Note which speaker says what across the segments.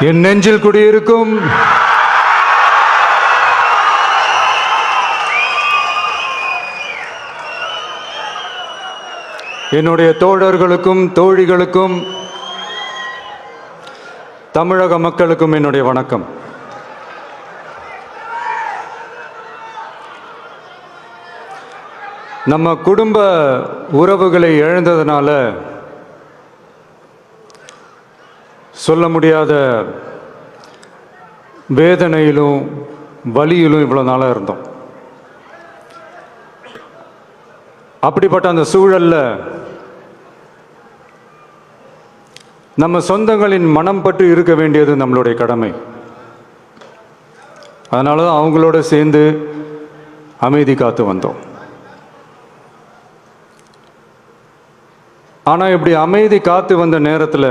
Speaker 1: என் நெஞ்சில் குடியிருக்கும் என்னுடைய தோழர்களுக்கும் தோழிகளுக்கும் தமிழக மக்களுக்கும் என்னுடைய வணக்கம். நம்ம குடும்ப உறவுகளை இழந்ததுனால சொல்ல முடியாத வேதனையிலும் வலியிலும் இவ்வளோ நாளாக இருந்தோம். அப்படிப்பட்ட அந்த சூழலில் நம்ம சொந்தங்களின் மனம் பற்றி இருக்க வேண்டியது நம்மளுடைய கடமை. அதனால தான் அவங்களோட சேர்ந்து அமைதி காத்து வந்தோம். ஆனால் இப்படி அமைதி காத்து வந்த நேரத்தில்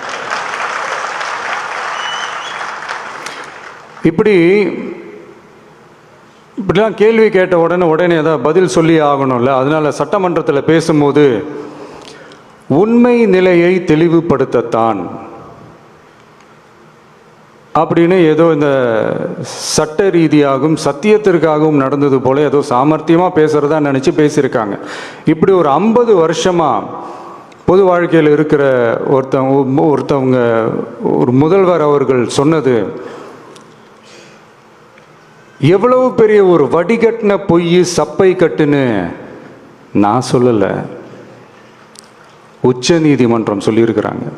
Speaker 1: இப்படி இப்படிலாம் கேள்வி கேட்ட உடனே உடனே ஏதாவது பதில் சொல்லி ஆகணும்ல? அதனால் சட்டமன்றத்தில் பேசும்போது உண்மை நிலையை தெளிவுபடுத்தத்தான் அப்படின்னு ஏதோ இந்த சட்ட ரீதியாகவும் சத்தியத்திற்காகவும் நடந்தது போல ஏதோ சாமர்த்தியமாக பேசுகிறதா நினச்சி பேசியிருக்காங்க. இப்படி ஒரு ஐம்பது வருஷமாக பொது வாழ்க்கையில் இருக்கிற ஒருத்தவங்க ஒருத்தவங்க ஒரு முதல்வர் அவர்கள் சொன்னது எவ்வளவு பெரிய ஒரு வடிகட்டின பொய் சப்பை கட்டுன்னு நான் சொல்லலை. உச்ச நீதிமன்றம் சொல்லியிருக்கிறாங்க.